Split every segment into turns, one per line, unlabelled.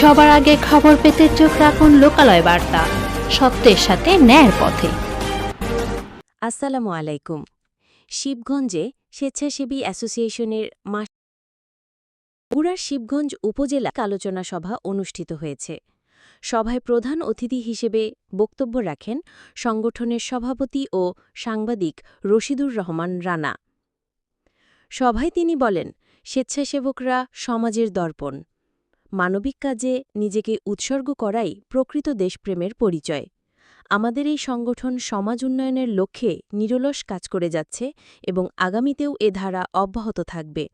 সবার আগে খবর পেতে চোখ রাখুন লোকালয় বার্তা। সত্যের সাথে ন্যায়ের পথে।
আসসালামু আলাইকুম। শিবগঞ্জে স্বেচ্ছাসেবী অ্যাসোসিয়েশনের বগুড়ার শিবগঞ্জ উপজেলা আলোচনা সভা অনুষ্ঠিত হয়েছে। সভায় প্রধান অতিথি হিসেবে বক্তব্য রাখেন সংগঠনের সভাপতি ও সাংবাদিক রশিদুর রহমান রানা। সভায় তিনি বলেন, স্বেচ্ছাসেবকরা সমাজের দর্পণ। মানবিক কাজে নিজেকে উৎসর্গ করাই প্রকৃত দেশপ্রেমের পরিচয়। আমাদের এই সংগঠন সমাজ উন্নয়নের লক্ষ্যে নিরলস কাজ করে যাচ্ছে এবং আগামীতেও এ ধারা অব্যাহত থাকবে।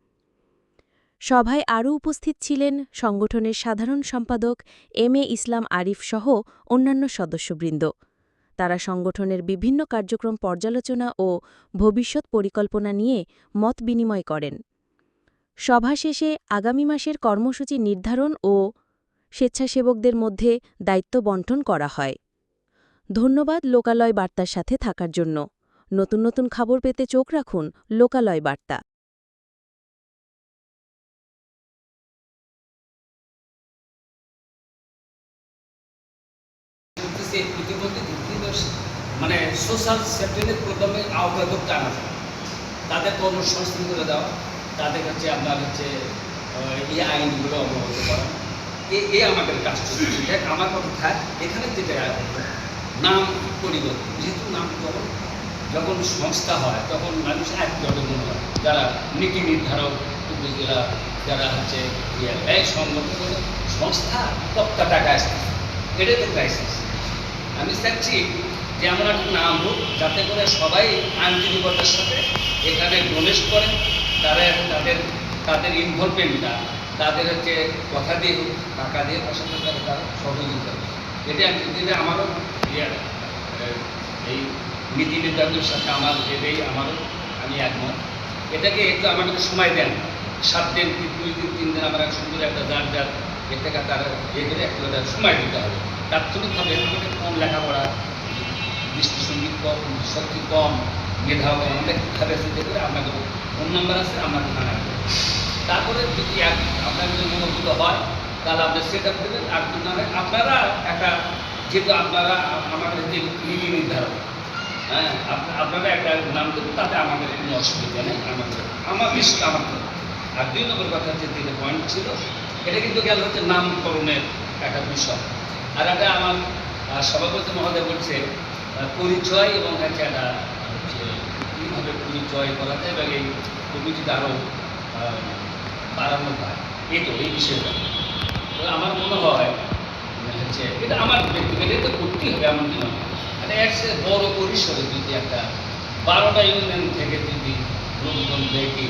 সভায় আরও উপস্থিত ছিলেন সংগঠনের সাধারণ সম্পাদক এম এ ইসলাম আরিফ সহ অন্যান্য সদস্যবৃন্দ। তারা সংগঠনের বিভিন্ন কার্যক্রম পর্যালোচনা ও ভবিষ্যৎ পরিকল্পনা নিয়ে মত বিনিময় করেন। সভা শেষে আগামী মাসের কর্মসূচি নির্ধারণ ও স্বেচ্ছাসেবকদের মধ্যে দায়িত্ব বন্টন করা হয়। ধন্যবাদ লোকালয় বার্তার সাথে থাকার জন্য। নতুন নতুন খবর পেতে চোখ রাখুন লোকালয় বার্তা।
মানে সোশ্যাল সেফটিনেট প্রোগ্রামের টানা। তাদের কর্মসংস্থান করে দেওয়া। তাদের হচ্ছে আপনার হচ্ছে এই আইনগুলো অবগত করা। এ আমাদের কাজ করছে আমার কথা এখানে যেটা নাম পরিবর্তন যেহেতু নামকরণ যখন সংস্থা হয় তখন মানুষ এক দলে মনে হয় যারা নীতি নির্ধারক উপজেলা যারা হচ্ছে ইয়ে, এই সংগঠন সংস্থা তক্তা টাকা আসছে এটাই তো ক্রাইসিস আমি চাচ্ছি যে এমন একটা নাম হোক যাতে করে সবাই আন্তরিকতার সাথে এখানে ডোনেট করে। তারা এখন তাদের তাদের ইনভলভমেন্টটা তাদের হচ্ছে কথা দিয়ে টাকা দিয়ে পাশাপাশি তারা তারা সহযোগিতা। এটা এটা আমারও ইয়ে, এই নীতি নির্ধারণের সাথে আমার এটাই আমারও আমি একমত। এটাকে একটু আমাকে সময় দেন। সাত দিন দুই দিন তিন দিন আমরা সুন্দর একটা যার যার এটাকে তারা এ করে একটু একটা সময় দিতে হবে। তাৎক্ষণিকভাবে আমাদের কম লেখাপড়া দৃষ্টিসঙ্গীত কম শক্তি কম মেধা কম কীভাবে চিন্তা করে আপনাকে ফোন নাম্বার আছে আপনাকে জানাব তারপরে যদি আপনার যদি মনোভূত হয়, তাহলে আপনি সেট আপ দেবেন। আর যদি না হয়, আপনারা একটা যেহেতু আপনারা আমাদের যে নীতি নির্ধারক হ্যাঁ আপনারা একটা নাম দেবেন, তাতে আমাদের কোনো অসুবিধা নেই আমাদের আমার বেশি আমার তো। আর দুই নম্বর কথা হচ্ছে, যেটা পয়েন্ট ছিল, এটা কিন্তু গেল হচ্ছে নামকরণের একটা বিষয়। আর একটা আমার সভাপতি মহোদয় বলছে পরিচয় এবং হচ্ছে একটা, হচ্ছে কীভাবে পরিচয় করা যায় এবং এই কমিটিটা আরও বাড়ানো হয় এই তো, এই বিষয়টা। আমার মনে হয় মানে হচ্ছে এটা আমার ব্যক্তিগত, এটা তো করতেই হবে এমন কি নয়। এটা একসে বড় পরিসরে যদি একটা বারোটা ইউনিয়ন থেকে যদি লোকজন দেখে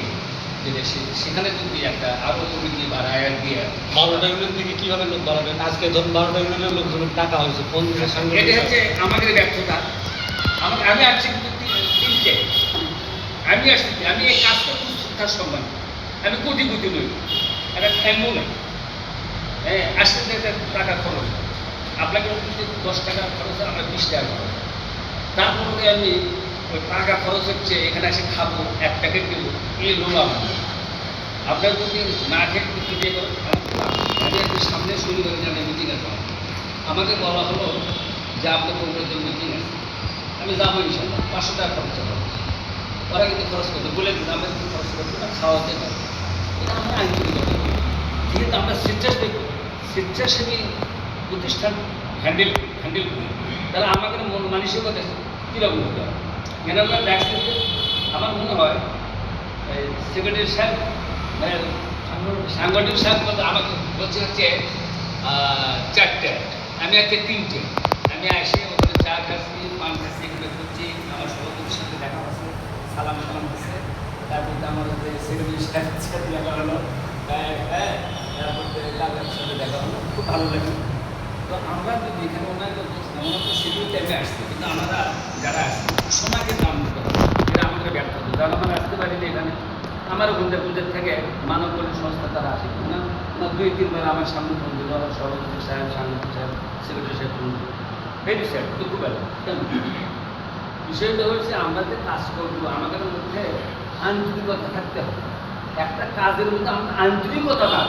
যেটা সেখানে যদি একটা আরও কমিটি বাড়ায় দিয়ে
বারোটা ইউনিয়ন থেকে কীভাবে লোক বাড়াবেন? আজকে ধরুন বারোটা ইউনিয়নের লোকজনের টাকা হয়েছে কোন দিনের সঙ্গে
এটা হচ্ছে আমাদের ব্যর্থতা। আমাকে আমি আসছি কিন্তু তিনটে। আমি আসছি আমি এই কাজটা খুব শ্রদ্ধার সম্মান। আমি কোটি কোটি নই। একটা ফ্যামও নেই। হ্যাঁ আসতে টাকা খরচ। আপনাকে দশ টাকা খরচ আমার বিশ টাকা খরচ। তারপরে আমি ওই টাকা খরচ হচ্ছে, এখানে এসে খাব, এক প্যাকেট কিলো এই লোক আমার। আপনার যদি না খেয়ে কিছু লাভ একটু সামনে শনিবার জানে মিটিং আছে। আমাকে বলা হলো যে আপনার কংগ্রেসের মিটিং আছে। আমি যাব ইনশাল্লাহ পাঁচশো টাকা খরচ হবে। ওরা কিন্তু খরচ করবে, বলে দিন, আমরা কিন্তু খরচ করব না, খাওয়াতে পারব এটা আমরা আইনজীবী যেহেতু আমরা স্বেচ্ছাসেবী স্বেচ্ছাসেবী প্রতিষ্ঠান হ্যান্ডেল হ্যান্ডেল করি। তাহলে আমাদের মন মানসিকতা কীরকম হতে হবে? দেখছি যে আমার মনে হয় সেক্রেটারি সাহেব মানে সাংগঠনিক সাহেব আমাকে বলছে হচ্ছে চারটে। আমি আজকে তিনটে। আমি এসে ওখানে চা খাচ্ছি, পান খাচ্ছি, এগুলো করছি। আমার সভাপতির সাথে দেখা হচ্ছে, সালাম সালাম হচ্ছে। তারপর আমার সেক্রেটারি সাহেবের সাথে দেখা হলো। হ্যাঁ হ্যাঁ তারপর লালের সাথে দেখা হলো। খুব ভালো লাগে আমরা যদি এখানে ওনার আমরা তো টাইমে আসছি, কিন্তু আমরা যারা আসছি দিতে হবে এটা আমাদের ব্যর্থ যারা আমরা আসতে পারি না এখানে আমার গুন্ডে গুন্ডে থেকে মানব কল্যাণ সংস্থা তারা আসে না দুই তিনবার আমার সামনে ফোন দিল সভাপতি সাহেব সাংগঠনিক সাহেব সেক্রেটারি সাহেব, ফোন দিল। স্যার দুপুরবেলা বিষয়টা হচ্ছে আমরা যে কাজ করব, আমাদের মধ্যে আন্তরিকতা থাকতে হবে। একটা কাজের মধ্যে আমরা আন্তরিকতা না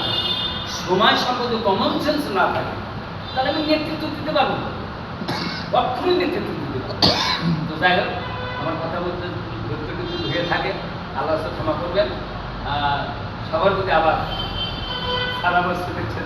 সময় সম্পর্কে কমন সেন্স না থাকে। তাহলে আমি নেতৃত্ব দিতে পারব। কখনোই নেতৃত্ব দিতে পারব। তো যাই হোক, আমার কথা বলতে ধরতে কিন্তু ধুয়ে থাকে আল্লাহ ক্ষমা করবেন সবার প্রতি আবার সারা বছর শুভেচ্ছা